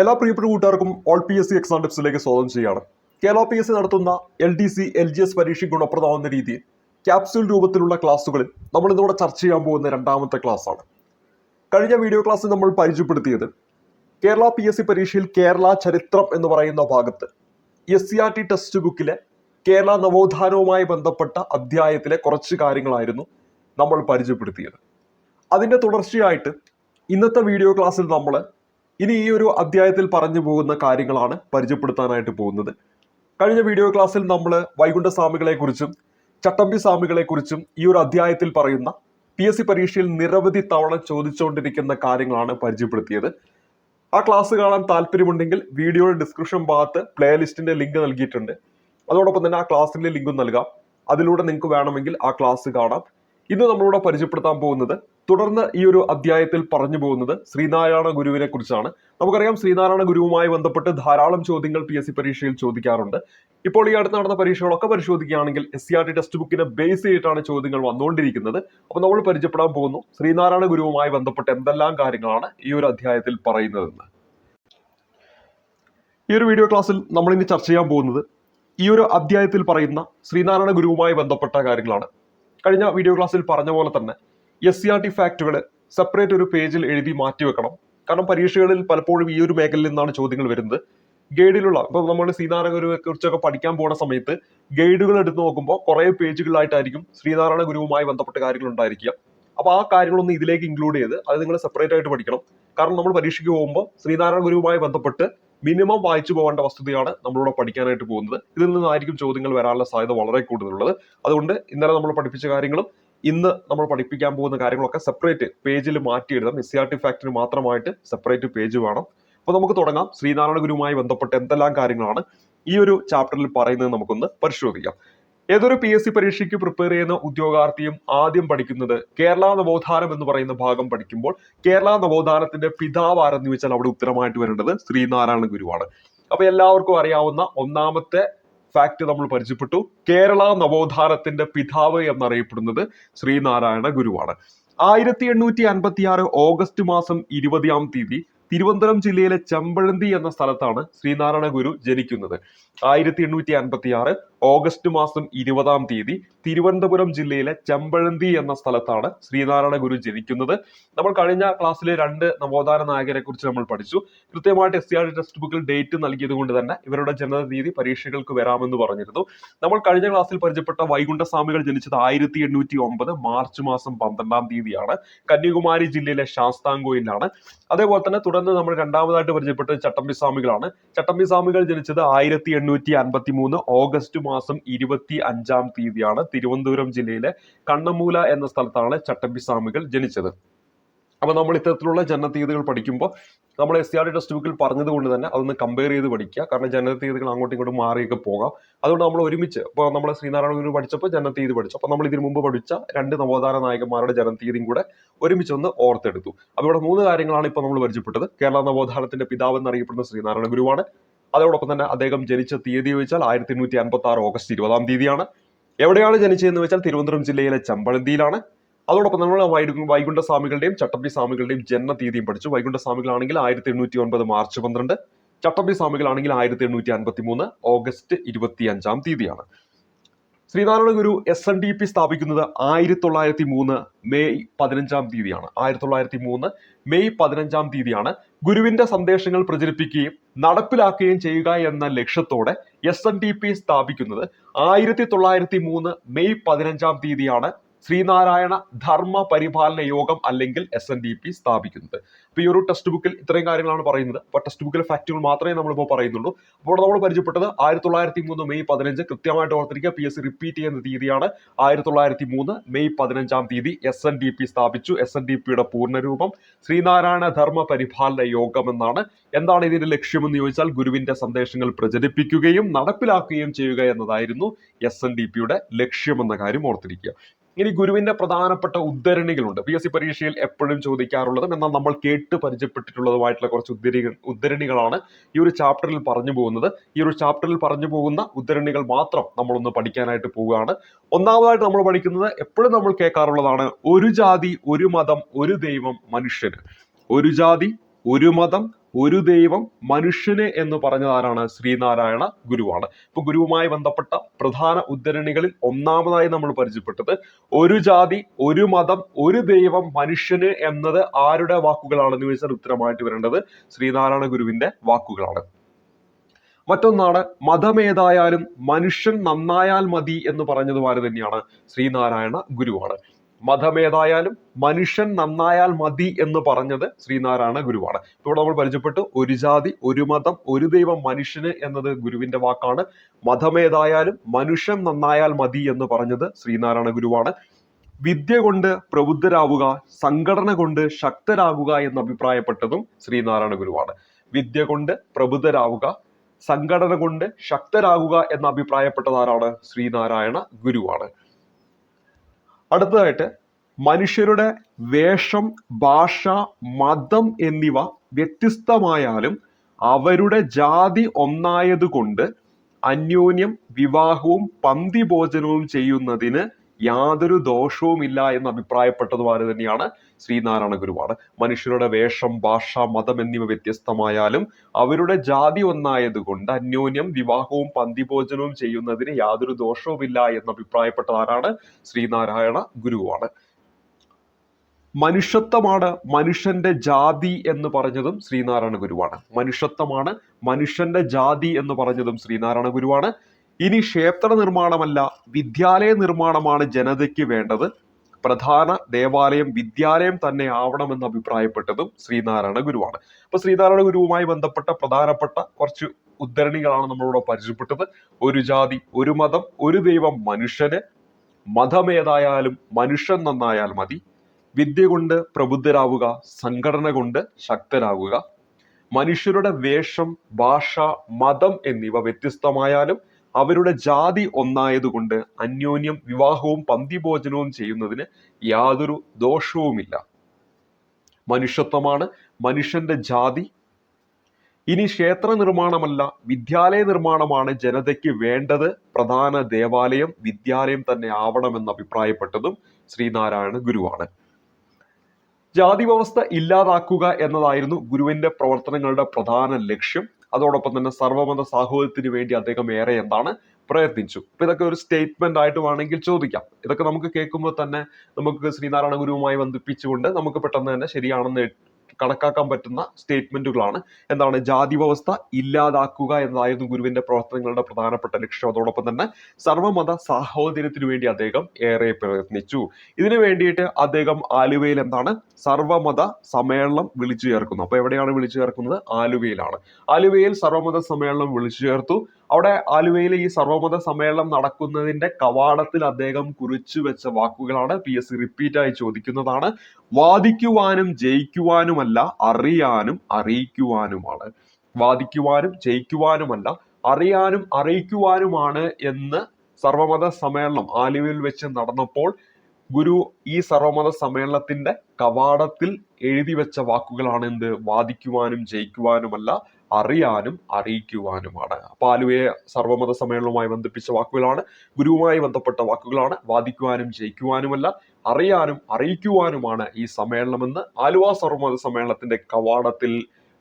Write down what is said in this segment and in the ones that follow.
എല്ലാ പ്രിയപ്പെട്ട കൂട്ടുകാർക്കും all P S C exam ടിപ്സിലേക്ക് സ്വാഗതം ചെയ്യുകയാണ്. കേരള പി എസ് സി നടത്തുന്ന L D C L G S പരീക്ഷ ഗുണപ്രദമാവുന്ന രീതിയിൽ ക്യാപ്സ്യൂൾ രൂപത്തിലുള്ള ക്ലാസ്സുകളിൽ നമ്മൾ ഇന്നിവിടെ ചർച്ച ചെയ്യാൻ പോകുന്ന രണ്ടാമത്തെ ക്ലാസ്സാണ്. കഴിഞ്ഞ വീഡിയോ ക്ലാസ്സിൽ നമ്മൾ പരിചയപ്പെടുത്തിയത് കേരള പി എസ് സി പരീക്ഷയിൽ കേരള ചരിത്രം എന്ന് പറയുന്ന ഭാഗത്ത് S C R T text ബുക്കിലെ കേരള നവോത്ഥാനവുമായി ബന്ധപ്പെട്ട അധ്യായത്തിലെ കുറച്ച് കാര്യങ്ങളായിരുന്നു നമ്മൾ പരിചയപ്പെടുത്തിയത്. അതിന്റെ തുടർച്ചയായിട്ട് ഇന്നത്തെ വീഡിയോ ക്ലാസ്സിൽ നമ്മൾ ഇനി ഈ ഒരു അധ്യായത്തിൽ പറഞ്ഞു പോകുന്ന കാര്യങ്ങളാണ് പരിചയപ്പെടുത്താനായിട്ട് പോകുന്നത്. കഴിഞ്ഞ വീഡിയോ ക്ലാസ്സിൽ നമ്മൾ വൈകുണ്ഠ സ്വാമികളെ കുറിച്ചും ചട്ടമ്പി സ്വാമികളെ കുറിച്ചും ഈ ഒരു അധ്യായത്തിൽ പറയുന്ന പി എസ് സി പരീക്ഷയിൽ നിരവധി തവണ ചോദിച്ചുകൊണ്ടിരിക്കുന്ന കാര്യങ്ങളാണ് പരിചയപ്പെടുത്തിയത്. ആ ക്ലാസ് കാണാൻ താല്പര്യമുണ്ടെങ്കിൽ വീഡിയോയുടെ ഡിസ്ക്രിപ്ഷൻ ഭാഗത്ത് പ്ലേലിസ്റ്റിന്റെ ലിങ്ക് നൽകിയിട്ടുണ്ട്. അതോടൊപ്പം തന്നെ ആ ക്ലാസ്സിന്റെ ലിങ്കും നൽകാം. അതിലൂടെ നിങ്ങൾക്ക് വേണമെങ്കിൽ ആ ക്ലാസ് കാണാം. ഇന്ന് നമ്മളിവിടെ പരിചയപ്പെടുത്താൻ പോകുന്നത് തുടർന്ന് ഈ ഒരു അധ്യായത്തിൽ പറഞ്ഞു പോകുന്നത് ശ്രീനാരായണ ഗുരുവിനെ കുറിച്ചാണ്. നമുക്കറിയാം ശ്രീനാരായണ ഗുരുവുമായി ബന്ധപ്പെട്ട് ധാരാളം ചോദ്യങ്ങൾ പി എസ് സി പരീക്ഷയിൽ ചോദിക്കാറുണ്ട്. ഇപ്പോൾ ഈ അടുത്ത് നടന്ന പരീക്ഷകളൊക്കെ പരിശോധിക്കുകയാണെങ്കിൽ S C R T text ബുക്കിനെ base ചെയ്തിട്ടാണ് ചോദ്യങ്ങൾ വന്നുകൊണ്ടിരിക്കുന്നത്. അപ്പോൾ നമ്മൾ പരിചയപ്പെടാൻ പോകുന്നു ശ്രീനാരായണ ഗുരുവുമായി ബന്ധപ്പെട്ട് എന്തെല്ലാം കാര്യങ്ങളാണ് ഈ ഒരു അധ്യായത്തിൽ പറയുന്നതെന്ന്. ഈ ഒരു വീഡിയോ ക്ലാസ്സിൽ നമ്മൾ ഇനി ചർച്ച ചെയ്യാൻ പോകുന്നത് ഈ ഒരു അധ്യായത്തിൽ പറയുന്ന ശ്രീനാരായണ ഗുരുവുമായി ബന്ധപ്പെട്ട കാര്യങ്ങളാണ്. കഴിഞ്ഞ വീഡിയോ ക്ലാസ്സിൽ പറഞ്ഞ പോലെ തന്നെ എസ് സി ആർ ടി ഫാക്ടുകൾ സെപ്പറേറ്റ് ഒരു പേജിൽ എഴുതി മാറ്റി വെക്കണം. കാരണം പരീക്ഷകളിൽ പലപ്പോഴും ഈ ഒരു മേഖലയിൽ നിന്നാണ് ചോദ്യങ്ങൾ വരുന്നത്. ഗൈഡിലുള്ള ഇപ്പൊ നമ്മൾ ശ്രീനാരായണ ഗുരുവിനെ കുറിച്ചൊക്കെ പഠിക്കാൻ പോകുന്ന സമയത്ത് ഗൈഡുകൾ എടുത്ത് നോക്കുമ്പോൾ കുറേ പേജുകളായിട്ടായിരിക്കും ശ്രീനാരായണ ഗുരുവുമായി ബന്ധപ്പെട്ട കാര്യങ്ങൾ ഉണ്ടായിരിക്കുക. അപ്പൊ ആ കാര്യങ്ങളൊന്നും ഇതിലേക്ക് ഇൻക്ലൂഡ് ചെയ്ത് അത് നിങ്ങൾ സെപ്പറേറ്റ് ആയിട്ട് പഠിക്കണം. കാരണം നമ്മൾ പരീക്ഷയ്ക്ക് പോകുമ്പോൾ ശ്രീനാരായണ ഗുരുവുമായി ബന്ധപ്പെട്ട് മിനിമം വായിച്ചു പോകേണ്ട വസ്തുതയാണ് നമ്മളിവിടെ പഠിക്കാനായിട്ട് പോകുന്നത്. ഇതിൽ നിന്നായിരിക്കും ചോദ്യങ്ങൾ വരാനുള്ള സാധ്യത വളരെ കൂടുതലുള്ളത്. അതുകൊണ്ട് ഇന്നലെ നമ്മൾ പഠിപ്പിച്ച കാര്യങ്ങളും ഇന്ന് നമ്മൾ പഠിപ്പിക്കാൻ പോകുന്ന കാര്യങ്ങളൊക്കെ സെപ്പറേറ്റ് പേജിൽ മാറ്റി എഴുതാം. എസ് സി ആർ ടി മാത്രമായിട്ട് സെപ്പറേറ്റ് പേജ് വേണം. അപ്പൊ നമുക്ക് തുടങ്ങാം. ശ്രീനാരായണ ഗുരുവുമായി ബന്ധപ്പെട്ട എന്തെല്ലാം കാര്യങ്ങളാണ് ഈ ഒരു ചാപ്റ്ററിൽ പറയുന്നത് നമുക്കൊന്ന് പരിശോധിക്കാം. ഏതൊരു പി എസ് സി പരീക്ഷയ്ക്ക് പ്രിപ്പയർ ചെയ്യുന്ന ഉദ്യോഗാർത്ഥിയും ആദ്യം പഠിക്കുന്നത് കേരള നവോത്ഥാനം എന്ന് പറയുന്ന ഭാഗം പഠിക്കുമ്പോൾ കേരള നവോത്ഥാനത്തിന്റെ പിതാവ് ആരെന്ന് ചോദിച്ചാൽ അവിടെ ഉത്തരമായിട്ട് വരേണ്ടത് ശ്രീനാരായണ ഗുരുവാണ്. അപ്പൊ എല്ലാവർക്കും അറിയാവുന്ന ഒന്നാമത്തെ ഫാക്ട് നമ്മൾ പരിചയപ്പെട്ടു. കേരള നവോത്ഥാനത്തിന്റെ പിതാവ് എന്നറിയപ്പെടുന്നത് ശ്രീനാരായണ ഗുരുവാണ്. ആയിരത്തി എണ്ണൂറ്റി അൻപത്തി ആറ് ഓഗസ്റ്റ് മാസം ഇരുപതാം തീയതി തിരുവനന്തപുരം ജില്ലയിലെ ചെമ്പഴന്തി എന്ന സ്ഥലത്താണ് ശ്രീനാരായണ ഗുരു ജനിക്കുന്നത്. ആയിരത്തി എണ്ണൂറ്റി അൻപത്തി ആറ് ഓഗസ്റ്റ് മാസം ഇരുപതാം തീയതി തിരുവനന്തപുരം ജില്ലയിലെ ചെമ്പഴന്തി എന്ന സ്ഥലത്താണ് ശ്രീനാരായണ ഗുരു ജനിക്കുന്നത്. നമ്മൾ കഴിഞ്ഞ ക്ലാസ്സിലെ രണ്ട് നവോത്ഥാന നായകരെ കുറിച്ച് നമ്മൾ പഠിച്ചു. കൃത്യമായിട്ട് എസ് സി ആർ ടെക്സ്റ്റ് ബുക്കിൽ ഡേറ്റ് നൽകിയത് കൊണ്ട് തന്നെ ഇവരുടെ ജനനതീയതി പരീക്ഷകൾക്ക് വരാമെന്ന് പറഞ്ഞിരുന്നു. നമ്മൾ കഴിഞ്ഞ ക്ലാസ്സിൽ പരിചയപ്പെട്ട വൈകുണ്ഠ സ്വാമികൾ ജനിച്ചത് ആയിരത്തി എണ്ണൂറ്റി ഒമ്പത് മാർച്ച് മാസം പന്ത്രണ്ടാം തീയതിയാണ്. കന്യാകുമാരി ജില്ലയിലെ ശാസ്താംകോയിലാണ്. അതേപോലെ തന്നെ തുടർന്ന് നമ്മൾ രണ്ടാമതായിട്ട് പരിചയപ്പെട്ടത് ചട്ടമ്പി സ്വാമികളാണ് ചട്ടമ്പി സ്വാമികൾ ജനിച്ചത് ആയിരത്തി എണ്ണൂറ്റി അൻപത്തി മൂന്ന് ഓഗസ്റ്റ് മാസം ഇരുപത്തി അഞ്ചാം തീയതിയാണ് തിരുവനന്തപുരം ജില്ലയിലെ കണ്ണമൂല എന്ന സ്ഥലത്താണ് ചട്ടമ്പി സ്വാമികൾ ജനിച്ചത്. അപ്പൊ നമ്മൾ ഇത്തരത്തിലുള്ള ജനനത്തീയതികൾ പഠിക്കുമ്പോൾ നമ്മൾ എസ് സി ആർ ടെക്സ്റ്റ് ബുക്കിൽ പറഞ്ഞത് കൊണ്ട് തന്നെ അതൊന്ന് കമ്പയർ ചെയ്ത് പഠിക്കുക. കാരണം ജനനത്തീയതികൾ അങ്ങോട്ടും ഇങ്ങോട്ടും മാറിയൊക്കെ പോകാം. അതുകൊണ്ട് നമ്മൾ ഒരുമിച്ച് ഇപ്പോൾ നമ്മൾ ശ്രീനാരായണ ഗുരു പഠിച്ചപ്പോൾ ജനനത്തീയതി പഠിച്ചു. അപ്പോൾ നമ്മൾ ഇതിനു മുമ്പ് പഠിച്ച രണ്ട് നവോത്ഥാന നായകന്മാരുടെ ജനനത്തീയതിയും കൂടെ ഒരുമിച്ച് ഒന്ന് ഓർത്തെടുത്തു. അപ്പോൾ ഇവിടെ മൂന്ന് കാര്യങ്ങളാണ് ഇപ്പോൾ നമ്മൾ പരിചയപ്പെട്ടത്. കേരള നവോത്ഥാനത്തിന്റെ പിതാവ് എന്നറിയപ്പെടുന്ന ശ്രീനാരായണ ഗുരുവാണ്. അതോടൊപ്പം തന്നെ അദ്ദേഹം ജനിച്ച തീയതി ചോദിച്ചാൽ ആയിരത്തി എണ്ണൂറ്റി അൻപത്തി ആറ് ഓഗസ്റ്റ് ഇരുപതാം തീയതിയാണ്. എവിടെയാണ് ജനിച്ചതെന്ന് വെച്ചാൽ തിരുവനന്തപുരം ജില്ലയിലെ ചമ്പഴന്തിയിലാണ് അതോടൊപ്പം നമ്മൾ വൈകു വൈകുണ്ഠ സ്വാമികളുടെയും ചട്ടമ്പി സ്വാമികളുടെയും ജന്മ തീയതിയും പഠിച്ചു. വൈകുണ്ഠ സ്വാമികളാണെങ്കിൽ ആയിരത്തി എണ്ണൂറ്റി ഒൻപത് മാർച്ച് പന്ത്രണ്ട്. ചട്ടമ്പി സ്വാമികളാണെങ്കിൽ ആയിരത്തി എണ്ണൂറ്റി അൻപത്തി മൂന്ന് ഓഗസ്റ്റ് ഇരുപത്തി അഞ്ചാം തീയതിയാണ്. Sree Narayana Guru S N D P സ്ഥാപിക്കുന്നത് ആയിരത്തി തൊള്ളായിരത്തി മൂന്ന് മെയ് പതിനഞ്ചാം തീയതിയാണ്. ആയിരത്തി തൊള്ളായിരത്തി മൂന്ന് മെയ് പതിനഞ്ചാം തീയതിയാണ് ഗുരുവിന്റെ സന്ദേശങ്ങൾ പ്രചരിപ്പിക്കുകയും നടപ്പിലാക്കുകയും ചെയ്യുക എന്ന ലക്ഷ്യത്തോടെ എസ് എൻ ഡി പി സ്ഥാപിക്കുന്നത് ആയിരത്തി തൊള്ളായിരത്തി മൂന്ന് മെയ് പതിനഞ്ചാം തീയതിയാണ് ശ്രീനാരായണ ധർമ്മ പരിപാലന യോഗം അല്ലെങ്കിൽ എസ് എൻ ഡി പി സ്ഥാപിക്കുന്നത്. അപ്പൊ ഈ ഒരു ടെക്സ്റ്റ് ബുക്കിൽ ഇത്രയും കാര്യങ്ങളാണ് പറയുന്നത്. അപ്പൊ ടെക്സ്റ്റ് ബുക്കിലെ ഫാക്റ്റുകൾ മാത്രമേ നമ്മളിപ്പോൾ പറയുന്നുള്ളൂ. അപ്പോൾ നമ്മൾ പരിചയപ്പെട്ടത് ആയിരത്തി തൊള്ളായിരത്തി മൂന്ന് മെയ് പതിനഞ്ച് കൃത്യമായിട്ട് ഓർത്തിരിക്കുക. പി എസ് സി റിപ്പീറ്റ് ചെയ്യുന്ന തീയതിയാണ് ആയിരത്തി തൊള്ളായിരത്തി മൂന്ന് മെയ് പതിനഞ്ചാം തീയതി എസ് എൻ ഡി പി സ്ഥാപിച്ചു. എസ് എൻ ഡി പിയുടെ പൂർണരൂപം ശ്രീനാരായണ ധർമ്മ പരിപാലന യോഗം എന്നാണ്. എന്താണ് ഇതിന്റെ ലക്ഷ്യമെന്ന് ചോദിച്ചാൽ ഗുരുവിന്റെ സന്ദേശങ്ങൾ പ്രചരിപ്പിക്കുകയും നടപ്പിലാക്കുകയും ചെയ്യുക എന്നതായിരുന്നു എസ് എൻ ഡി പിയുടെ ലക്ഷ്യമെന്ന കാര്യം ഓർത്തിരിക്കുക. ഇനി ഗുരുവിന്റെ പ്രധാനപ്പെട്ട ഉദ്ധരണികളുണ്ട്. പി എസ് സി പരീക്ഷയിൽ എപ്പോഴും ചോദിക്കാറുള്ളതും എന്നാൽ നമ്മൾ കേട്ട് പരിചയപ്പെട്ടിട്ടുള്ളതുമായിട്ടുള്ള കുറച്ച് ഉദ്ധരികൾ ഉദ്ധരണികളാണ് ഈ ഒരു ചാപ്റ്ററിൽ പറഞ്ഞു പോകുന്നത്. ഈ ഒരു ചാപ്റ്ററിൽ പറഞ്ഞു പോകുന്ന ഉദ്ധരണികൾ മാത്രം നമ്മളൊന്ന് പഠിക്കാനായിട്ട് പോവുകയാണ്. ഒന്നാമതായിട്ട് നമ്മൾ പഠിക്കുന്നത് എപ്പോഴും നമ്മൾ കേൾക്കാറുള്ളതാണ് ഒരു ജാതി ഒരു മതം ഒരു ദൈവം മനുഷ്യന് ഒരു ജാതി ഒരു മതം ഒരു ദൈവം മനുഷ്യന് എന്ന് പറഞ്ഞത് ആരാണ് ശ്രീനാരായണ ഗുരുവാണ്. ഇപ്പൊ ഗുരുവുമായി ബന്ധപ്പെട്ട പ്രധാന ഉദ്ധരണികളിൽ ഒന്നാമതായി നമ്മൾ പരിചയപ്പെട്ടത് ഒരു ജാതി ഒരു മതം ഒരു ദൈവം മനുഷ്യന് എന്നത് ആരുടെ വാക്കുകളാണെന്ന് ചോദിച്ചാൽ ഉത്തരമായിട്ട് വരേണ്ടത് ശ്രീനാരായണ ഗുരുവിന്റെ വാക്കുകളാണ്. മറ്റൊന്നാണ് മതമേതായാലും മനുഷ്യൻ നന്നായാൽ മതി എന്ന് പറഞ്ഞത് ആര് തന്നെയാണ്? ശ്രീനാരായണ ഗുരുവാണ്. മതമേതായാലും മനുഷ്യൻ നന്നായാൽ മതി എന്ന് പറഞ്ഞത് ശ്രീനാരായണ ഗുരുവാണ്. ഇവിടെ നമ്മൾ പരിചയപ്പെട്ടു. ഒരു ജാതി ഒരു മതം ഒരു ദൈവം മനുഷ്യന് എന്നത് ഗുരുവിന്റെ വാക്കാണ്. മതമേതായാലും മനുഷ്യൻ നന്നായാൽ മതി എന്ന് പറഞ്ഞത് ശ്രീനാരായണ ഗുരുവാണ്. വിദ്യ കൊണ്ട് പ്രബുദ്ധരാവുക സംഘടന കൊണ്ട് ശക്തരാകുക എന്ന് അഭിപ്രായപ്പെട്ടതും ശ്രീനാരായണ ഗുരുവാണ്. വിദ്യ കൊണ്ട് പ്രബുദ്ധരാവുക സംഘടന കൊണ്ട് ശക്തരാകുക എന്ന് അഭിപ്രായപ്പെട്ടത് ആരാണ് ശ്രീനാരായണ ഗുരുവാണ്. അടുത്തതായിട്ട് മനുഷ്യരുടെ വേഷം ഭാഷ മതം എന്നിവ വ്യത്യസ്തമായാലും അവരുടെ ജാതി ഒന്നായതുകൊണ്ട് അന്യോന്യം വിവാഹവും പന്തി ഭോജനവും ചെയ്യുന്നതിന് യാതൊരു ദോഷവുമില്ല എന്ന് അഭിപ്രായപ്പെട്ടതും ആര് തന്നെയാണ്? ശ്രീനാരായണ ഗുരുവാണ്. മനുഷ്യരുടെ വേഷം ഭാഷ മതം എന്നിവ വ്യത്യസ്തമായാലും അവരുടെ ജാതി ഒന്നായതുകൊണ്ട് അന്യോന്യം വിവാഹവും പന്തിഭോജനവും ചെയ്യുന്നതിന് യാതൊരു ദോഷവുമില്ല എന്ന് അഭിപ്രായപ്പെട്ടത് ആരാണ്? ശ്രീനാരായണ ഗുരുവാണ്. മനുഷ്യത്വമാണ് മനുഷ്യന്റെ ജാതി എന്ന് പറഞ്ഞതും ശ്രീനാരായണ ഗുരുവാണ്. മനുഷ്യത്വമാണ് മനുഷ്യന്റെ ജാതി എന്ന് പറഞ്ഞതും ശ്രീനാരായണ ഗുരുവാണ്. ഇനി ക്ഷേത്ര നിർമ്മാണമല്ല വിദ്യാലയ നിർമ്മാണമാണ് ജനതയ്ക്ക് വേണ്ടത്. പ്രധാന ദേവാലയം വിദ്യാലയം തന്നെ ആവണമെന്ന് അഭിപ്രായപ്പെട്ടതും ശ്രീനാരായണ ഗുരുവാണ്. അപ്പൊ ശ്രീനാരായണ ഗുരുവുമായി ബന്ധപ്പെട്ട പ്രധാനപ്പെട്ട കുറച്ച് ഉദ്ധരണികളാണ് നമ്മളിവിടെ പരിചയപ്പെട്ടത്. ഒരു ജാതി ഒരു മതം ഒരു ദൈവം മനുഷ്യന് മതമേതായാലും മനുഷ്യൻ നന്നായാൽ മതി. വിദ്യ കൊണ്ട് പ്രബുദ്ധരാവുക സംഘടന കൊണ്ട് ശക്തരാകുക. മനുഷ്യരുടെ വേഷം ഭാഷ മതം എന്നിവ വ്യത്യസ്തമായാലും അവരുടെ ജാതി ഒന്നായതുകൊണ്ട് അന്യോന്യം വിവാഹവും പന്തിഭോജനവും ചെയ്യുന്നതിന് യാതൊരു ദോഷവുമില്ല. മനുഷ്യത്വമാണ് മനുഷ്യന്റെ ജാതി. ഇനി ക്ഷേത്ര നിർമ്മാണമല്ല വിദ്യാലയ നിർമ്മാണമാണ് ജനതയ്ക്ക് വേണ്ടത്. പ്രധാന ദേവാലയം വിദ്യാലയം തന്നെ ആവണമെന്ന് അഭിപ്രായപ്പെട്ടതും ശ്രീനാരായണ ഗുരുവാണ്. ജാതി വ്യവസ്ഥ ഇല്ലാതാക്കുക എന്നതായിരുന്നു ഗുരുവിന്റെ പ്രവർത്തനങ്ങളുടെ പ്രധാന ലക്ഷ്യം. അതോടൊപ്പം തന്നെ സർവമത സാഹോദര്യത്തിന് വേണ്ടി അദ്ദേഹം ഏറെ എന്താണ് പ്രയത്നിച്ചു. അപ്പൊ ഇതൊക്കെ ഒരു സ്റ്റേറ്റ്മെന്റ് ആയിട്ട് വേണമെങ്കിൽ ചോദിക്കാം. ഇതൊക്കെ നമുക്ക് കേൾക്കുമ്പോൾ തന്നെ നമുക്ക് ശ്രീനാരായണ ഗുരുവുമായി ബന്ധിപ്പിച്ചുകൊണ്ട് നമുക്ക് പെട്ടെന്ന് തന്നെ ശരിയാണെന്ന് കണക്കാക്കാൻ പറ്റുന്ന സ്റ്റേറ്റ്മെന്റുകളാണ്. എന്താണ്? ജാതി വ്യവസ്ഥ ഇല്ലാതാക്കുക എന്നതായിരുന്നു ഗുരുവിന്റെ പ്രവർത്തനങ്ങളുടെ പ്രധാനപ്പെട്ട ലക്ഷ്യം. അതോടൊപ്പം തന്നെ സർവമത സാഹോദര്യത്തിനു വേണ്ടി അദ്ദേഹം ഏറെ പ്രയത്നിച്ചു. ഇതിനു വേണ്ടിയിട്ട് അദ്ദേഹം ആലുവയിൽ എന്താണ്? സർവമത സമ്മേളനം വിളിച്ചു ചേർക്കുന്നു. അപ്പൊ എവിടെയാണ് വിളിച്ചു ചേർക്കുന്നത്? ആലുവയിലാണ്. ആലുവയിൽ സർവമത സമ്മേളനം വിളിച്ചു ചേർത്തു. അവിടെ ആലുവയിൽ ഈ സർവമത സമ്മേളനം നടക്കുന്നതിന്റെ കവാടത്തിൽ അദ്ദേഹം കുറിച്ചു വെച്ച വാക്കുകളാണ് പി എസ് സി റിപ്പീറ്റ് ആയി ചോദിക്കുന്നതാണ്. വാദിക്കുവാനും ജയിക്കുവാനുമല്ല അറിയാനും അറിയിക്കുവാനുമാണ്. വാദിക്കുവാനും ജയിക്കുവാനുമല്ല അറിയാനും അറിയിക്കുവാനുമാണ് എന്ന് സർവമത സമ്മേളനം ആലുവയിൽ വെച്ച് നടന്നപ്പോൾ ഗുരു ഈ സർവമത സമ്മേളനത്തിന്റെ കവാടത്തിൽ എഴുതി വെച്ച വാക്കുകളാണ് എന്ത്? വാദിക്കുവാനും ജയിക്കുവാനുമല്ല അറിയാനും അറിയിക്കുവാനുമാണ്. അപ്പൊ ആലുവയെ സർവമത സമ്മേളനവുമായി ബന്ധിപ്പിച്ച വാക്കുകളാണ് ഗുരുവുമായി ബന്ധപ്പെട്ട വാക്കുകളാണ്. വാദിക്കുവാനും ജയിക്കുവാനുമല്ല അറിയാനും അറിയിക്കുവാനുമാണ് ഈ സമ്മേളനമെന്ന് ആലുവ സർവമത സമ്മേളനത്തിന്റെ കവാടത്തിൽ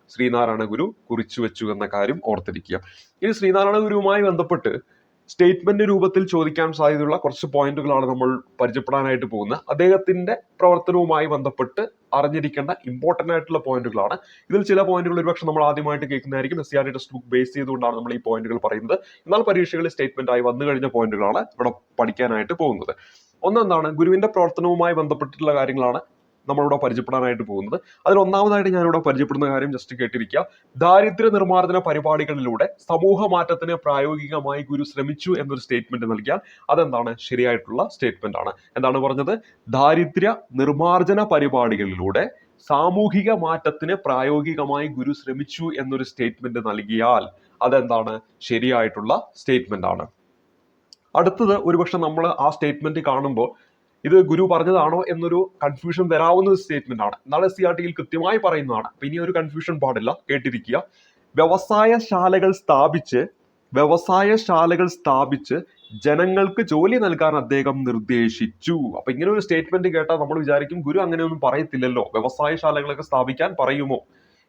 ശ്രീനാരായണ ഗുരു കുറിച്ചു വെച്ചു എന്ന കാര്യം ഓർത്തിരിക്കുക. ഇനി ശ്രീനാരായണ ഗുരുവുമായി ബന്ധപ്പെട്ട് സ്റ്റേറ്റ്മെന്റ് രൂപത്തിൽ ചോദിക്കാൻ സാധ്യതയുള്ള കുറച്ച് പോയിന്റുകളാണ് നമ്മൾ പരിചയപ്പെടാനായിട്ട് പോകുന്നത്. അദ്ദേഹത്തിന്റെ പ്രവർത്തനവുമായി ബന്ധപ്പെട്ട് അറിഞ്ഞിരിക്കേണ്ട ഇമ്പോർട്ടന്റ് ആയിട്ടുള്ള പോയിന്റുകളാണ്. ഇതിൽ ചില പോയിന്റുകൾ ഒരുപക്ഷെ നമ്മൾ ആദ്യമായിട്ട് കേൾക്കുന്നതായിരിക്കും. S C R text book base ചെയ്തുകൊണ്ടാണ് നമ്മൾ ഈ പോയിന്റുകൾ പറയുന്നത്. എന്നാൽ പരീക്ഷകളിൽ സ്റ്റേറ്റ്മെന്റ് ആയി വന്നു കഴിഞ്ഞ പോയിന്റുകളാണ് ഇവിടെ പഠിക്കാനായിട്ട് പോകുന്നത്. ഒന്നെന്താണ് ഗുരുവിന്റെ പ്രവർത്തനവുമായി ബന്ധപ്പെട്ടിട്ടുള്ള കാര്യങ്ങളാണ്. നമ്മളിവിടെ പരിചയപ്പെടാനായിട്ട് പോകുന്നത്. അതിൽ ഒന്നാമതായിട്ട് ഞാനിവിടെ പരിചയപ്പെടുന്ന കാര്യം ജസ്റ്റ് കേട്ടിരിക്കുക. ദാരിദ്ര്യ നിർമ്മാർജന പരിപാടികളിലൂടെ സമൂഹ മാറ്റത്തിന് പ്രായോഗികമായി ഗുരു ശ്രമിച്ചു എന്നൊരു സ്റ്റേറ്റ്മെന്റ് നൽകിയാൽ അതെന്താണ്? ശരിയായിട്ടുള്ള സ്റ്റേറ്റ്മെന്റ് ആണ്. എന്താണ് പറഞ്ഞത്? ദാരിദ്ര്യ നിർമ്മാർജന പരിപാടികളിലൂടെ സാമൂഹിക മാറ്റത്തിന് പ്രായോഗികമായി ഗുരു ശ്രമിച്ചു എന്നൊരു സ്റ്റേറ്റ്മെന്റ് നൽകിയാൽ അതെന്താണ്? ശരിയായിട്ടുള്ള സ്റ്റേറ്റ്മെന്റ് ആണ്. അടുത്തത് ഒരുപക്ഷെ നമ്മൾ ആ സ്റ്റേറ്റ്മെന്റ് കാണുമ്പോൾ ഇത് ഗുരു പറഞ്ഞതാണോ എന്നൊരു കൺഫ്യൂഷൻ വരാവുന്ന ഒരു സ്റ്റേറ്റ്മെന്റ് ആണ്. നാളെ സി ആർ ടിയിൽ കൃത്യമായി പറയുന്നതാണ്. അപ്പൊ ഇനി ഒരു കൺഫ്യൂഷൻ പാടില്ല. കേട്ടിരിക്കുക. വ്യവസായശാലകൾ സ്ഥാപിച്ച് വ്യവസായശാലകൾ സ്ഥാപിച്ച് ജനങ്ങൾക്ക് ജോലി നൽകാൻ അദ്ദേഹം നിർദ്ദേശിച്ചു. അപ്പൊ ഇങ്ങനെ ഒരു സ്റ്റേറ്റ്മെന്റ് കേട്ടാൽ നമ്മൾ വിചാരിക്കും ഗുരു അങ്ങനെയൊന്നും പറയത്തില്ലല്ലോ. വ്യവസായശാലകളൊക്കെ സ്ഥാപിക്കാൻ പറയുമോ?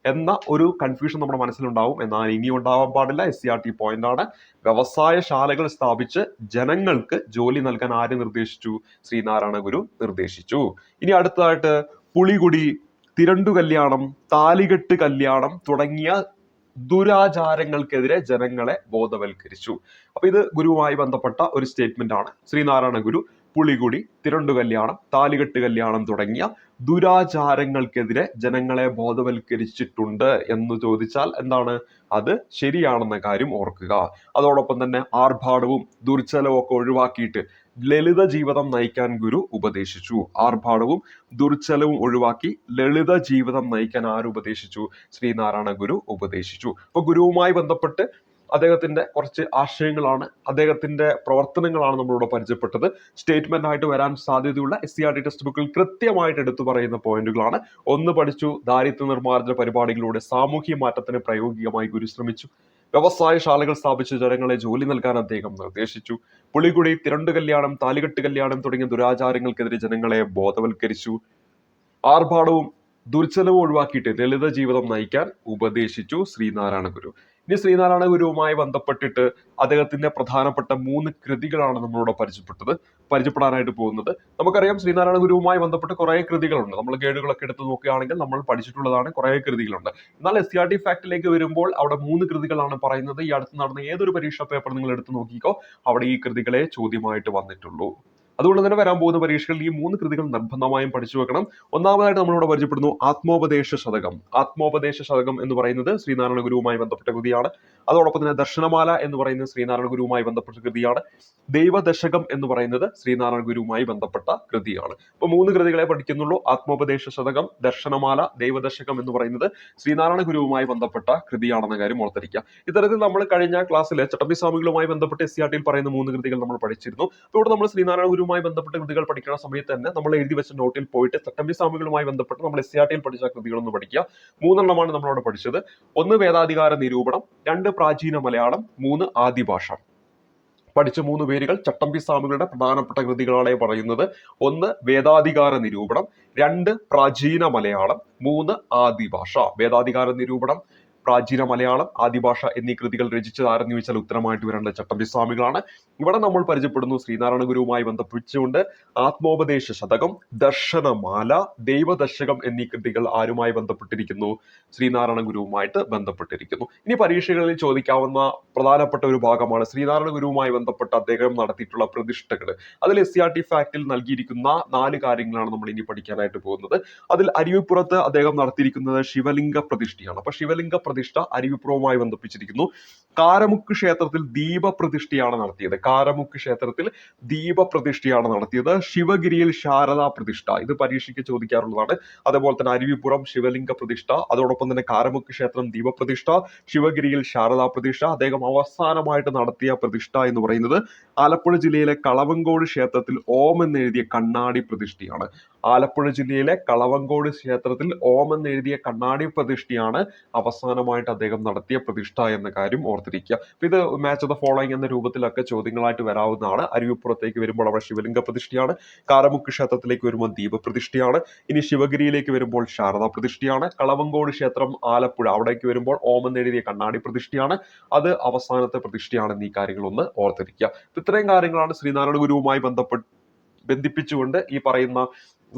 എന്ന ഒരു കൺഫ്യൂഷൻ നമ്മുടെ മനസ്സിലുണ്ടാവും. എന്നാൽ ഇനി ഉണ്ടാവാൻ പാടില്ല. S C R T point ആണ്. വ്യവസായശാലകൾ സ്ഥാപിച്ച് ജനങ്ങൾക്ക് ജോലി നൽകാൻ ആര് നിർദ്ദേശിച്ചു? ശ്രീനാരായണ ഗുരു നിർദ്ദേശിച്ചു. ഇനി അടുത്തതായിട്ട് പുളികുടി തിരണ്ടു കല്യാണം താലികെട്ട് കല്യാണം തുടങ്ങിയ ദുരാചാരങ്ങൾക്കെതിരെ ജനങ്ങളെ ബോധവൽക്കരിച്ചു. അപ്പൊ ഇത് ഗുരുവുമായി ബന്ധപ്പെട്ട ഒരു സ്റ്റേറ്റ്മെന്റ് ആണ്. ശ്രീനാരായണ ഗുരു പുളികുടി തിരണ്ടു കല്യാണം താലികെട്ട് കല്യാണം തുടങ്ങിയ ദുരാചാരങ്ങൾക്കെതിരെ ജനങ്ങളെ ബോധവൽക്കരിച്ചിട്ടുണ്ട് എന്ന് ചോദിച്ചാൽ എന്താണ്? അത് ശരിയാണെന്ന കാര്യം ഓർക്കുക. അതോടൊപ്പം തന്നെ ആർഭാടവും ദുർച്ചലവും ഒക്കെ ഒഴിവാക്കിയിട്ട് ലളിത ജീവിതം നയിക്കാൻ ഗുരു ഉപദേശിച്ചു. ആർഭാടവും ദുർച്ചലവും ഒഴിവാക്കി ലളിത ജീവിതം നയിക്കാൻ ആര് ഉപദേശിച്ചു? ശ്രീനാരായണ ഗുരു ഉപദേശിച്ചു. അപ്പൊ ഗുരുവുമായി ബന്ധപ്പെട്ട് അദ്ദേഹത്തിന്റെ കുറച്ച് ആശയങ്ങളാണ് അദ്ദേഹത്തിന്റെ പ്രവർത്തനങ്ങളാണ് നമ്മളിവിടെ പരിചയപ്പെട്ടത്. സ്റ്റേറ്റ്മെന്റ് ആയിട്ട് വരാൻ സാധ്യതയുള്ള S C R T text ബുക്കിൽ കൃത്യമായിട്ട് എടുത്തു പറയുന്ന പോയിന്റുകളാണ് ഒന്ന് പഠിച്ചു ദാരിദ്ര്യ നിർമ്മാർജന പരിപാടികളിലൂടെ സാമൂഹ്യ മാറ്റത്തിന് പ്രയോഗികമായി ഗുരു ശ്രമിച്ചു. വ്യവസായശാലകൾ സ്ഥാപിച്ച് ജനങ്ങളെ ജോലി നൽകാൻ അദ്ദേഹം നിർദ്ദേശിച്ചു. പുളികുടി തിരണ്ടു കല്യാണം താലികെട്ട് കല്യാണം തുടങ്ങിയ ദുരാചാരങ്ങൾക്കെതിരെ ജനങ്ങളെ ബോധവൽക്കരിച്ചു. ആർഭാടവും ദുർച്ചലവും ഒഴിവാക്കിയിട്ട് ലളിത ജീവിതം നയിക്കാൻ ഉപദേശിച്ചു ശ്രീനാരായണ ഗുരു ഇനി ശ്രീനാരായണ ഗുരുവുമായി ബന്ധപ്പെട്ടിട്ട് അദ്ദേഹത്തിന്റെ പ്രധാനപ്പെട്ട മൂന്ന് കൃതികളാണ് നമ്മളിവിടെ പരിചയപ്പെട്ടത് പരിചയപ്പെടാനായിട്ട് പോകുന്നത്. നമുക്കറിയാം ശ്രീനാരായണ ഗുരുവുമായി ബന്ധപ്പെട്ട് കുറേ കൃതികളുണ്ട്. നമ്മൾ ഗൈഡുകളൊക്കെ എടുത്ത് നോക്കുകയാണെങ്കിൽ നമ്മൾ പഠിച്ചിട്ടുള്ളതാണ് കുറേ കൃതികളുണ്ട്. എന്നാൽ എസ് സി ആർ ടി ഫാക്ടിലേക്ക് വരുമ്പോൾ അവിടെ മൂന്ന് കൃതികളാണ് പറയുന്നത്. ഈ അടുത്ത് നടന്ന ഏതൊരു പരീക്ഷാ പേപ്പർ നിങ്ങൾ എടുത്ത് നോക്കിക്കോ അവിടെ ഈ കൃതികളെ ചോദ്യമായിട്ട് വന്നിട്ടുള്ളൂ. അതുകൊണ്ട് തന്നെ വരാൻ പോകുന്ന പരീക്ഷകളിൽ ഈ മൂന്ന് കൃതികൾ നിർബന്ധമായും പഠിച്ചു വെക്കണം. ഒന്നാമതായിട്ട് നമ്മളിവിടെ പരിചയപ്പെടുന്നു ആത്മോപദേശ ശതകം. ആത്മോപദേശ ശതകം എന്ന് പറയുന്നത് ശ്രീനാരായണ ഗുരുവുമായി ബന്ധപ്പെട്ട കൃതിയാണ്. അതോടൊപ്പം തന്നെ ദർശനമാല എന്ന് പറയുന്നത് ശ്രീനാരായണ ഗുരുവുമായി ബന്ധപ്പെട്ട കൃതിയാണ്. ദൈവദശകം എന്ന് പറയുന്നത് ശ്രീനാരായണ ഗുരുവുമായി ബന്ധപ്പെട്ട കൃതിയാണ്. അപ്പൊ മൂന്ന് കൃതികളെ പഠിക്കുന്നുള്ളൂ. ആത്മോപദേശ ശതകം ദർശനമാല ദൈവദശകം എന്ന് പറയുന്നത് ശ്രീനാരായണ ഗുരുവുമായി ബന്ധപ്പെട്ട കൃതിയാണെന്ന കാര്യം ഓർത്തിരിക്കുക. ഇത്തരത്തിൽ നമ്മൾ കഴിഞ്ഞ ക്ലാസ്സിലെ ചട്ടമ്പി സ്വാമികളുമായി ബന്ധപ്പെട്ട് എസ് സി ആർ ടിയിൽ പറയുന്ന മൂന്ന് കൃതികൾ നമ്മൾ പഠിച്ചിരുന്നു. അപ്പോൾ ഇവിടെ നമ്മൾ ശ്രീനാരായണ ഗുരുവുമായി ബന്ധപ്പെട്ട കൃതികൾ പഠിക്കുന്ന സമയത്ത് തന്നെ നമ്മൾ എഴുതി വെച്ച നോട്ടിൽ പോയിട്ട് ചട്ടമ്പി സ്വാമികളുമായി ബന്ധപ്പെട്ട് നമ്മൾ എസ് ആർ ടിയിൽ പഠിച്ച കൃതികളൊന്ന് പഠിക്കുക. മൂന്നെണ്ണമാണ് നമ്മളവിടെ പഠിച്ചത്. ഒന്ന് വേദാധികാര നിരൂപണം രണ്ട് പ്രാചീന മലയാളം മൂന്ന് ആദിഭാഷ. പഠിച്ച മൂന്ന് പേരുകൾ ചട്ടമ്പി സ്വാമികളുടെ പ്രധാനപ്പെട്ട കൃതികളാണ് പറയുന്നത്. ഒന്ന് വേദാധികാര നിരൂപണം രണ്ട് പ്രാചീന മലയാളം മൂന്ന് ആദിഭാഷ. വേദാധികാര നിരൂപണം പ്രാചീന മലയാളം ആദിഭാഷ എന്നീ കൃതികൾ രചിച്ചത് ആരെന്ന് ചോദിച്ചാൽ ഉത്തരമായിട്ട് വരേണ്ട ചട്ടമ്പി സ്വാമികളാണ് ഇവിടെ നമ്മൾ പരിചയപ്പെടുന്നു ശ്രീനാരായണ ഗുരുവുമായി ബന്ധപ്പിച്ചുകൊണ്ട് ആത്മോപദേശ ശതകം ദർശനമാല ദൈവദശകം എന്നീ കൃതികൾ ആരുമായി ബന്ധപ്പെട്ടിരിക്കുന്നു? ശ്രീനാരായണ ഗുരുവുമായിട്ട് ബന്ധപ്പെട്ടിരിക്കുന്നു. ഇനി പരീക്ഷകളിൽ ചോദിക്കാവുന്ന പ്രധാനപ്പെട്ട ഒരു ഭാഗമാണ് ശ്രീനാരായണ ഗുരുവുമായി ബന്ധപ്പെട്ട് അദ്ദേഹം നടത്തിയിട്ടുള്ള പ്രതിഷ്ഠകൾ. അതിൽ എസ് സി ആർ ടി ഫാക്ടിൽ നൽകിയിരിക്കുന്ന നാല് കാര്യങ്ങളാണ് നമ്മൾ ഇനി പഠിക്കാനായിട്ട് പോകുന്നത്. അതിൽ അരുവിപ്പുറത്ത് അദ്ദേഹം നടത്തിയിരിക്കുന്നത് ശിവലിംഗ പ്രതിഷ്ഠയാണ്. അപ്പൊ ശിവലിംഗ പ്രതിഷ്ഠ അരുവിപ്പുറവുമായി ബന്ധിപ്പിച്ചിരിക്കുന്നു. കാരമുക്ക് ക്ഷേത്രത്തിൽ ദീപപ്രതിഷ്ഠയാണ് നടത്തിയത്. കാരമുക്ക് ക്ഷേത്രത്തിൽ ദീപപ്രതിഷ്ഠയാണ് നടത്തിയത്. ശിവഗിരിയിൽ ശാരദാ പ്രതിഷ്ഠ. ഇത് പരീക്ഷയ്ക്ക് ചോദിക്കാറുള്ളതാണ്. അതേപോലെ തന്നെ അരുവിപ്പുറം ശിവലിംഗ പ്രതിഷ്ഠ. അതോടൊപ്പം തന്നെ കാരമുക്ക് ക്ഷേത്രം ദീപപ്രതിഷ്ഠ. ശിവഗിരിയിൽ ശാരദാ പ്രതിഷ്ഠ. അദ്ദേഹം അവസാനമായിട്ട് നടത്തിയ പ്രതിഷ്ഠ എന്ന് പറയുന്നത് ആലപ്പുഴ ജില്ലയിലെ കളവങ്കോട് ക്ഷേത്രത്തിൽ ഓം എന്ന് എഴുതിയ കണ്ണാടി പ്രതിഷ്ഠയാണ്. ആലപ്പുഴ ജില്ലയിലെ കളവങ്കോട് ക്ഷേത്രത്തിൽ ഓം എന്ന് എഴുതിയ കണ്ണാടി പ്രതിഷ്ഠയാണ് അവസാനമായിട്ട് അദ്ദേഹം നടത്തിയ പ്രതിഷ്ഠ എന്ന കാര്യം ഓർത്തിരിക്കുക. ഇത് മാച്ച് ഓഫ് ദ ഫോളോയിങ് എന്ന രൂപത്തിലൊക്കെ ചോദ്യങ്ങളായിട്ട് വരാവുന്നതാണ്. അരുവിപ്പുറത്തേക്ക് വരുമ്പോൾ അവിടെ ശിവലിംഗ പ്രതിഷ്ഠയാണ്. കാരമുക്ക് ക്ഷേത്രത്തിലേക്ക് വരുമ്പോൾ ദീപ പ്രതിഷ്ഠയാണ്. ഇനി ശിവഗിരിയിലേക്ക് വരുമ്പോൾ ശാരദാ പ്രതിഷ്ഠയാണ്. കളവങ്കോട് ക്ഷേത്രം ആലപ്പുഴ അവിടേക്ക് വരുമ്പോൾ ഓം എന്ന് എഴുതിയ കണ്ണാടി പ്രതിഷ്ഠയാണ്. അത് അവസാനത്തെ പ്രതിഷ്ഠയാണെന്ന് ഈ കാര്യങ്ങളൊന്ന് ഓർത്തിരിക്കുക. ഇത്രയും കാര്യങ്ങളാണ് ശ്രീനാരായണ ഗുരുവുമായി ബന്ധപ്പെട്ട് ബന്ധിപ്പിച്ചുകൊണ്ട് ഈ പറയുന്ന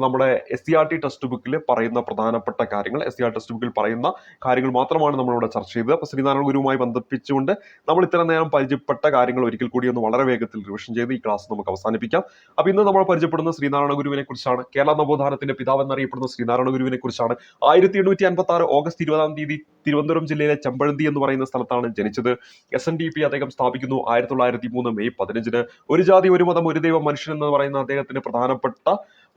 നമ്മുടെ S C R T text ബുക്കിൽ പറയുന്ന പ്രധാനപ്പെട്ട കാര്യങ്ങൾ എസ് സി ആർ ടെക്സ്റ്റ് ബുക്കിൽ പറയുന്ന കാര്യങ്ങൾ മാത്രമാണ് നമ്മളിവിടെ ചർച്ച ചെയ്തത്. അപ്പോൾ ശ്രീനാരായണ ഗുരുവുമായി ബന്ധിപ്പിച്ചുകൊണ്ട് നമ്മൾ ഇത്ര നേരം പരിചയപ്പെട്ട കാര്യങ്ങൾ ഒരിക്കൽ കൂടി ഒന്ന് വളരെ വേഗത്തിൽ റിവിഷൻ ചെയ്ത് ഈ ക്ലാസ് നമുക്ക് അവസാനിപ്പിക്കാം. അപ്പോൾ ഇന്ന് നമ്മൾ പരിചയപ്പെടുന്ന ശ്രീനാരായണ ഗുരുവിനെ കുറിച്ചാണ്. കേരള നവോത്ഥാനത്തിന്റെ പിതാവ് എന്നറിയപ്പെടുന്ന ശ്രീനാരായണ ഗുരുവിനെ കുറിച്ചാണ്. ആയിരത്തി എണ്ണൂറ്റി അൻപത്തി ആറ് ഓഗസ്റ്റ് ഇരുപതാം തീയതി തിരുവനന്തപുരം ജില്ലയിലെ ചെമ്പഴന്തി എന്ന് പറയുന്ന സ്ഥലത്താണ് ജനിച്ചത്. എസ് എൻ ഡി പി അദ്ദേഹം സ്ഥാപിക്കുന്നു ആയിരത്തി തൊള്ളായിരത്തി മൂന്ന് മെയ് പതിനഞ്ചിന്. ഒരു ജാതി ഒരു മതം ഒരു ദൈവം മനുഷ്യൻ എന്ന് പറയുന്ന അദ്ദേഹത്തിന്റെ പ്രധാനപ്പെട്ട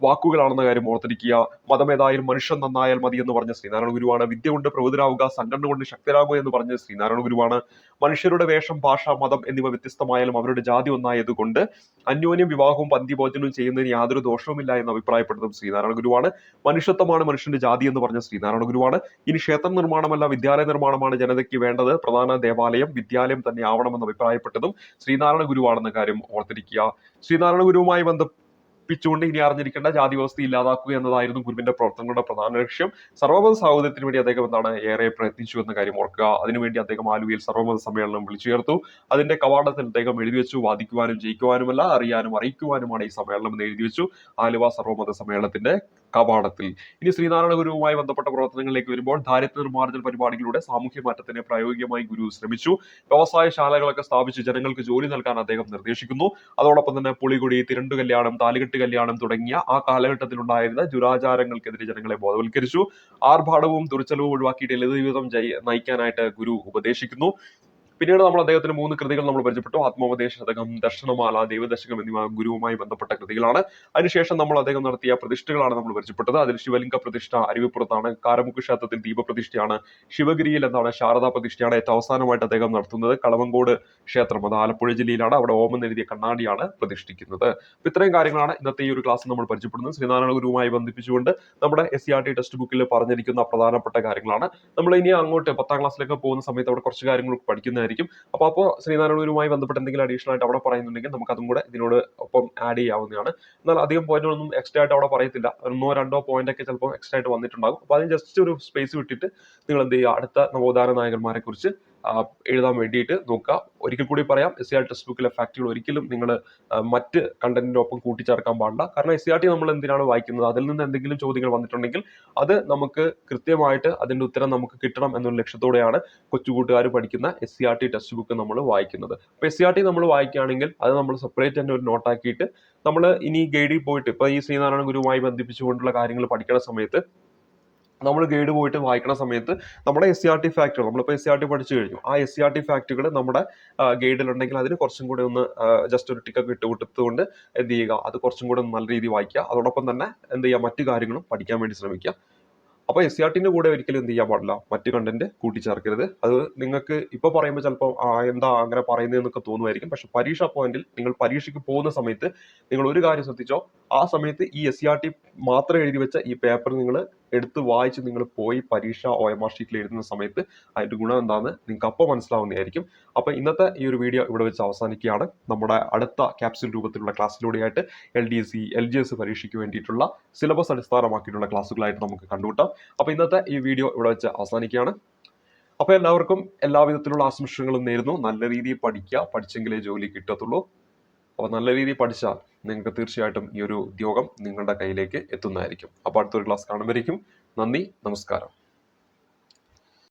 വാക്കുകളാണെന്ന കാര്യം ഓർത്തിരിക്കുക. മതമേതായാലും മനുഷ്യൻ നന്നായാൽ മതി എന്ന് പറഞ്ഞ ശ്രീനാരായണ ഗുരുവാണ്. വിദ്യ കൊണ്ട് പ്രബുദ്ധരാവുക സംഘടന കൊണ്ട് ശക്തരാകുക എന്ന് പറഞ്ഞ ശ്രീനാരായണ ഗുരുവാണ്. മനുഷ്യരുടെ വേഷം ഭാഷ മതം എന്നിവ വ്യത്യസ്തമായാലും അവരുടെ ജാതി ഒന്നായതുകൊണ്ട് അന്യോന്യം വിവാഹവും പന്തിഭോജനവും ചെയ്യുന്നതിന് യാതൊരു ദോഷവുമില്ല എന്ന് അഭിപ്രായപ്പെടുന്നതും ശ്രീനാരായണ ഗുരുവാണ്. മനുഷ്യത്വമാണ് മനുഷ്യന്റെ ജാതി എന്ന് പറഞ്ഞ ശ്രീനാരായണ ഗുരുവാണ്. ഇനി ക്ഷേത്ര നിർമ്മാണമല്ല വിദ്യാലയ നിർമ്മാണമാണ് ജനതയ്ക്ക് വേണ്ടത്. പ്രധാന ദേവാലയം വിദ്യാലയം തന്നെ ആവണമെന്ന് അഭിപ്രായപ്പെട്ടതും ശ്രീനാരായണ ഗുരുവാണെന്ന കാര്യം ഓർത്തിരിക്കുക. ശ്രീനാരായണ ഗുരുവുമായി ബന്ധ ഒഴിപ്പിച്ചുകൊണ്ട് ഇനി അറിഞ്ഞിരിക്കേണ്ട ജാതി വ്യവസ്ഥ ഇല്ലാതാക്കുക എന്നതായിരുന്നു ഗുരുവിന്റെ പ്രവർത്തനങ്ങളുടെ പ്രധാന ലക്ഷ്യം. സർവമത സഹോദരത്തിന് വേണ്ടി അദ്ദേഹം എന്താണ് ഏറെ പ്രയത്നിച്ചു എന്ന കാര്യം ഓർക്കുക. അതിനുവേണ്ടി അദ്ദേഹം ആലുവയിൽ സർവമത സമ്മേളനം വിളിച്ചു ചേർത്തു അതിന്റെ കവാടത്തിൽ അദ്ദേഹം എഴുതി വെച്ചു വാദിക്കുവാനും ജയിക്കുവാനുമല്ല അറിയാനും അറിയിക്കുവാനുമാണ് ഈ സമ്മേളനം എന്ന് എഴുതി വെച്ചു. ആലുവ സർവമത സമ്മേളനത്തിന്റെ കവാടത്തിൽ. ഇനി ശ്രീനാരായണ ഗുരുവുമായി ബന്ധപ്പെട്ട പ്രവർത്തനങ്ങളിലേക്ക് വരുമ്പോൾ ദാരിദ്ര്യ നിർമ്മാർജന പരിപാടികളിലൂടെ സാമൂഹ്യ മാറ്റത്തിന് പ്രായോഗികമായി ഗുരു ശ്രമിച്ചു. വ്യവസായ ശാലകളൊക്കെ സ്ഥാപിച്ച് ജനങ്ങൾക്ക് ജോലി നൽകാൻ അദ്ദേഹം നിർദ്ദേശിക്കുന്നു. അതോടൊപ്പം തന്നെ പുളികുടി തിരണ്ടു കല്യാണം താലികെട്ട് കല്യാണം തുടങ്ങിയ ആ കാലഘട്ടത്തിൽ ഉണ്ടായിരുന്ന ദുരാചാരങ്ങൾക്കെതിരെ ജനങ്ങളെ ബോധവൽക്കരിച്ചു. ആർഭാടവും ദുർച്ചലവും ഒഴിവാക്കിയിട്ട് ലളിത ജീവിതം നയിക്കാനായിട്ട് ഗുരു ഉപദേശിക്കുന്നു. പിന്നീട് നമ്മൾ അദ്ദേഹത്തിന് മൂന്ന് കൃതികൾ നമ്മൾ പരിചയപ്പെട്ടു. ആത്മോപദേശ ശതകം ദർശനമാല ദൈവദശകം എന്നിവ ഗുരുവുമായി ബന്ധപ്പെട്ട കൃതികളാണ്. അതിനുശേഷം നമ്മൾ അദ്ദേഹം നടത്തിയ പ്രതിഷ്ഠകളാണ് നമ്മൾ പരിചയപ്പെട്ടത്. അതിൽ ശിവലിംഗ പ്രതിഷ്ഠ അരുവിപ്പുറത്താണ് കാരമുക്ക് ക്ഷേത്രത്തിൽ ദീപപ്രതിഷ്ഠയാണ് ശിവഗിരിയിൽ എന്താണ് ശാരദാ പ്രതിഷ്ഠയാണ് ഏറ്റവും അവസാനമായിട്ട് അദ്ദേഹം നടത്തുന്നത്. കളവങ്കോട് ക്ഷേത്രം അത് ആലപ്പുഴ ജില്ലയിലാണ്. അവിടെ ഓമം എഴുതിയ കണ്ണാടിയാണ് പ്രതിഷ്ഠിക്കുന്നത്. അപ്പൊ ഇത്രയും കാര്യങ്ങളാണ് ഇന്നത്തെ ഈ ഒരു ക്ലാസ് നമ്മൾ പരിചയപ്പെടുന്നത്. ശ്രീനാരായണ ഗുരുവുമായി ബന്ധിപ്പിച്ചുകൊണ്ട് നമ്മുടെ S C R T text ബുക്കിൽ പറഞ്ഞിരിക്കുന്ന പ്രധാനപ്പെട്ട കാര്യങ്ങളാണ്. നമ്മൾ ഇനി അങ്ങോട്ട് പത്താം ക്ലാസ്സിലേക്ക് പോകുന്ന സമയത്ത് അവിടെ കുറച്ച് കാര്യങ്ങൾ പഠിക്കുന്നതായിരിക്കും അപ്പോൾ അപ്പോൾ ശ്രീനാരായണ ഗുരുവുമായി ബന്ധപ്പെട്ട് എന്തെങ്കിലും അഡീഷണൽ ആയിട്ട് അവിടെ പറയുന്നുണ്ടെങ്കിൽ നമുക്ക് അതും കൂടെ ഇതിനോട് ഒപ്പം ആഡ് ചെയ്യാവുന്നതാണ്. എന്നാൽ അധികം പോയിന്റുകളൊന്നും എക്സ്ട്രാ ആയിട്ട് അവിടെ പറയത്തില്ല. ഒന്നോ രണ്ടോ പോയിന്റ് ഒക്കെ ചിലപ്പോൾ എക്സ്ട്രാ ആയിട്ട് വന്നിട്ടുണ്ടാകും. അപ്പോൾ അതിന് ജസ്റ്റ് ഒരു സ്പേസ് വിട്ടിട്ട് നിങ്ങൾ എന്ത് ചെയ്യുക? അടുത്ത നവോത്ഥാന നായകന്മാരെ കുറിച്ച് എഴുതാൻ വേണ്ടിയിട്ട് നോക്കുക. ഒരിക്കൽ കൂടി പറയാം എസ് സി ആർ ടെക്സ്റ്റ് ബുക്കിലെ ഫാക്റ്റുകൾ ഒരിക്കലും നിങ്ങൾ മറ്റ് കണ്ടന്റിന്റെ ഒപ്പം കൂട്ടിച്ചേർക്കാൻ പാടില്ല. കാരണം എസ് സി ആർ ടി നമ്മൾ എന്തിനാണ് വായിക്കുന്നത്? അതിൽ നിന്ന് എന്തെങ്കിലും ചോദ്യങ്ങൾ വന്നിട്ടുണ്ടെങ്കിൽ അത് നമുക്ക് കൃത്യമായിട്ട് അതിന്റെ ഉത്തരം നമുക്ക് കിട്ടണം എന്നൊരു ലക്ഷ്യത്തോടെയാണ് കൊച്ചുകൂട്ടുകാർ പഠിക്കുന്ന S C R T text book നമ്മൾ വായിക്കുന്നത്. അപ്പോൾ എസ് സി ആർ ടി നമ്മൾ വായിക്കുകയാണെങ്കിൽ അത് നമ്മൾ സെപ്പറേറ്റ് തന്നെ ഒരു നോട്ടാക്കിയിട്ട് നമ്മൾ ഇനി ഗൈഡിൽ പോയിട്ട് ഇപ്പോൾ ഈ ശ്രീനാരായണ ഗുരുവുമായി ബന്ധിപ്പിച്ചുകൊണ്ടുള്ള കാര്യങ്ങൾ പഠിക്കുന്ന സമയത്ത് നമ്മൾ ഗൈഡ് പോയിട്ട് വായിക്കുന്ന സമയത്ത് നമ്മുടെ എസ് സി ആർ ടി ഫാക്റ്റുകൾ നമ്മളിപ്പോൾ എസ് സി ആർ ടി പഠിച്ചു കഴിഞ്ഞു. ആ എസ് സി ആർ ടി ഫാക്റ്റുകൾ നമ്മുടെ ഗൈഡിലുണ്ടെങ്കിൽ അതിന് കുറച്ചും കൂടി ഒന്ന് ജസ്റ്റ് ഒരു ടിക്കൊക്കെ ഇട്ട് കൊടുത്തുകൊണ്ട് എന്ത് ചെയ്യുക അത് കുറച്ചും കൂടെ നല്ല രീതിയിൽ വായിക്കുക. അതോടൊപ്പം തന്നെ എന്ത് ചെയ്യുക മറ്റു കാര്യങ്ങളും പഠിക്കാൻ വേണ്ടി ശ്രമിക്കുക. അപ്പോൾ എസ് സി ആർ ടിന്റെ കൂടെ ഒരിക്കലും എന്ത് ചെയ്യാൻ പാടില്ല. മറ്റു കണ്ടന്റ് കൂട്ടിച്ചേർക്കരുത്. അത് നിങ്ങൾക്ക് ഇപ്പോൾ പറയുമ്പോൾ ചിലപ്പോൾ എന്താ അങ്ങനെ പറയുന്നതെന്നൊക്കെ തോന്നുമായിരിക്കും. പക്ഷെ പരീക്ഷാ പോയിന്റിൽ നിങ്ങൾ പരീക്ഷയ്ക്ക് പോകുന്ന സമയത്ത് നിങ്ങൾ ഒരു കാര്യം ശ്രദ്ധിച്ചോ ആ സമയത്ത് ഈ എസ് സി ആർ ടി മാത്രം എഴുതി വെച്ച ഈ പേപ്പർ നിങ്ങൾ എടുത്ത് വായിച്ച് നിങ്ങൾ പോയി പരീക്ഷ ഒ എം ആർ ഷീറ്റിൽ എഴുതുന്ന സമയത്ത് അതിന്റെ ഗുണം എന്താണെന്ന് നിങ്ങൾക്ക് അപ്പോൾ മനസ്സിലാവുന്നതായിരിക്കും. അപ്പോൾ ഇന്നത്തെ ഈ ഒരു വീഡിയോ ഇവിടെ വെച്ച് അവസാനിക്കുകയാണ്. നമ്മുടെ അടുത്ത ക്യാപ്സ്യൂൾ രൂപത്തിലുള്ള ക്ലാസ്സിലൂടെയായിട്ട് L D C L G S പരീക്ഷയ്ക്ക് വേണ്ടിയിട്ടുള്ള സിലബസ് അടിസ്ഥാനമാക്കിയിട്ടുള്ള ക്ലാസ്സുകളായിട്ട് നമുക്ക് കണ്ടുമുട്ടാം. അപ്പോൾ ഇന്നത്തെ ഈ വീഡിയോ ഇവിടെ വെച്ച് അവസാനിക്കുകയാണ്. അപ്പോൾ എല്ലാവർക്കും എല്ലാവിധത്തിലുള്ള ആശംസകളും നേരുന്നു. നല്ല രീതിയിൽ പഠിക്കുക പഠിച്ചെങ്കിലേ ജോലി കിട്ടത്തുള്ളൂ. അപ്പോൾ നല്ല രീതിയിൽ പഠിച്ചാൽ നിങ്ങൾക്ക് തീർച്ചയായിട്ടും ഈ ഒരു ഉദ്യോഗം നിങ്ങളുടെ കയ്യിലേക്ക് എത്തുന്നതായിരിക്കും. അപ്പോൾ അടുത്തൊരു ക്ലാസ് കാണുമ്പോഴേക്കും നന്ദി നമസ്കാരം.